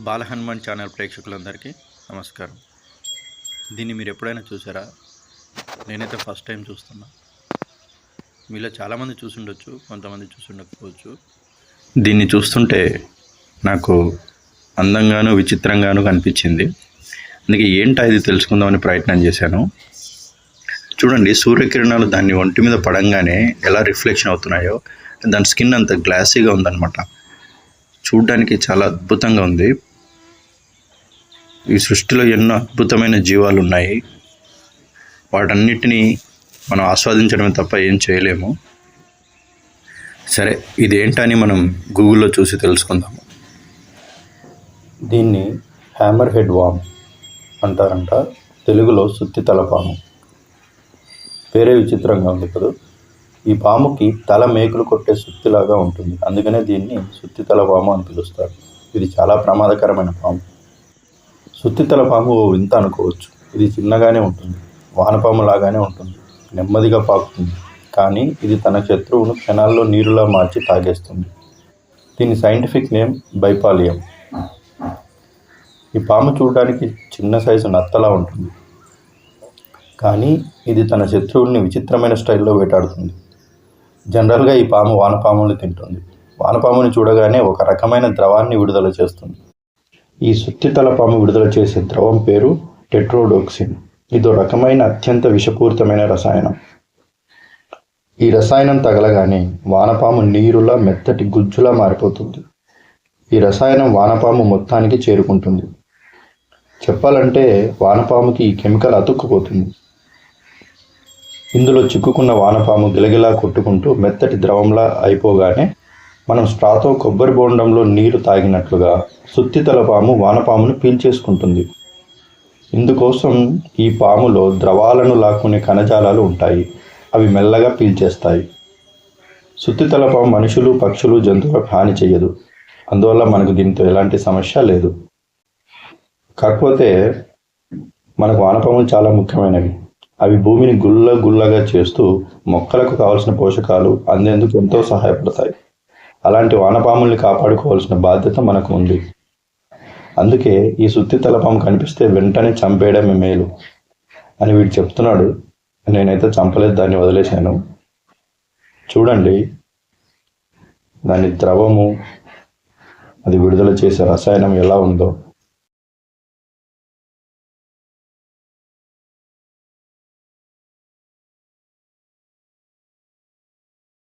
బాల Hanuman channel ప్రేక్షకులందరికీ నమస్కారం. దీన్ని మీరు ఎప్పుడైనా చూసారా? నేనైతే ఫస్ట్ టైం చూస్తున్నా. మీలో చాలామంది చూసుండొచ్చు కొంతమంది చూసుండకపోవచ్చు. దీన్ని చూస్తుంటే నాకు అందంగాను విచిత్రంగాను కనిపించింది. అందుకే ఏంటో ఇది తెలుసుకుందామని ప్రయత్నం చేశాను. చూడండి సూర్యకిరణాలు దాన్ని ఒంటి మీద పడంగానే ఎలా రిఫ్లెక్షన్ అవుతున్నాయో దాని స్కిన్ అంత గ్లాసీగా ఉందన్నమాట. చూడడానికి చాలా అద్భుతంగా ఉంది. ఈ సృష్టిలో ఎన్నో అద్భుతమైన జీవాలు ఉన్నాయి వాటన్నిటినీ మనం ఆస్వాదించడమే తప్ప ఏం చేయలేము. సరే ఇదేంటని మనం గూగుల్లో చూసి తెలుసుకుందాము దీన్ని హ్యామర్ హెడ్ వామ్ అంటారంట. తెలుగులో సుత్తి తలపాము పేరే విచిత్రంగా ఉంది కదా. ఈ పాముకి తల మేకులు కొట్టే సుత్తిలాగా ఉంటుంది. అందుకనే దీన్ని సుత్తి తల పాము అని పిలుస్తారు. ఇది చాలా ప్రమాదకరమైన పాము. సుత్తితల పాము ఓ వింత అనుకోవచ్చు. ఇది చిన్నగానే ఉంటుంది. వానపాము లాగానే ఉంటుంది. నెమ్మదిగా పాకుతుంది. కానీ ఇది తన శత్రువును క్షణాల్లో నీరులా మార్చి తాగేస్తుంది. దీని సైంటిఫిక్ నేమ్ బైపాలియం. ఈ పాము చూడడానికి చిన్న సైజు నత్తలా ఉంటుంది. కానీ ఇది తన శత్రువుల్ని విచిత్రమైన స్టైల్లో వేటాడుతుంది. జనరల్గా ఈ పాము వానపాముల్ని తింటుంది. వానపాముని చూడగానే ఒక రకమైన ద్రవాన్ని విడుదల చేస్తుంది. ఈ సుత్తి తలపాము విడుదల చేసే ద్రవం పేరు టెట్రోడోక్సిన్. ఇదో రకమైన అత్యంత విషపూరితమైన రసాయనం. ఈ రసాయనం తగలగానే వానపాము నీరులా మెత్తటి గుజ్జులా మారిపోతుంది. ఈ రసాయనం వానపాము మొత్తానికి చేరుకుంటుంది. చెప్పాలంటే వానపాముకి ఈ కెమికల్ అతుక్కుపోతుంది. ఇందులో చిక్కుకున్న వానపాము గిలగిలా కొట్టుకుంటూ మెత్తటి ద్రవంలా అయిపోగానే మనం స్ట్రాతో కొబ్బరి బోండంలో నీరు తాగినట్లుగా సుత్తితల పాము వానపామును పీల్చేసుకుంటుంది. ఇందుకోసం ఈ పాములో ద్రవాలను లాక్కునే కణజాలాలు ఉంటాయి. అవి మెల్లగా పీల్చేస్తాయి. సుత్తితల పాము మనుషులు పక్షులు జంతువులకు హాని చేయదు అందువల్ల మనకు దీంతో ఎలాంటి సమస్య లేదు. కాకపోతే మనకు వానపాములు చాలా ముఖ్యమైనవి. అవి భూమిని గుల్ల గుల్లగా చేస్తూ మొక్కలకు కావలసిన పోషకాలు అందేందుకు ఎంతో సహాయపడతాయి. అలాంటి వానపాముల్ని కాపాడుకోవాల్సిన బాధ్యత మనకు ఉంది. అందుకే ఈ సుత్తి తలపాము కనిపిస్తే వెంటనే చంపేయడమే మేలు అని వీడు చెప్తున్నాడు. నేనైతే చంపలేదు దాన్ని వదిలేశాను. చూడండి దాని ద్రవము అది విడుదల చేసే రసాయనం ఎలా ఉందో.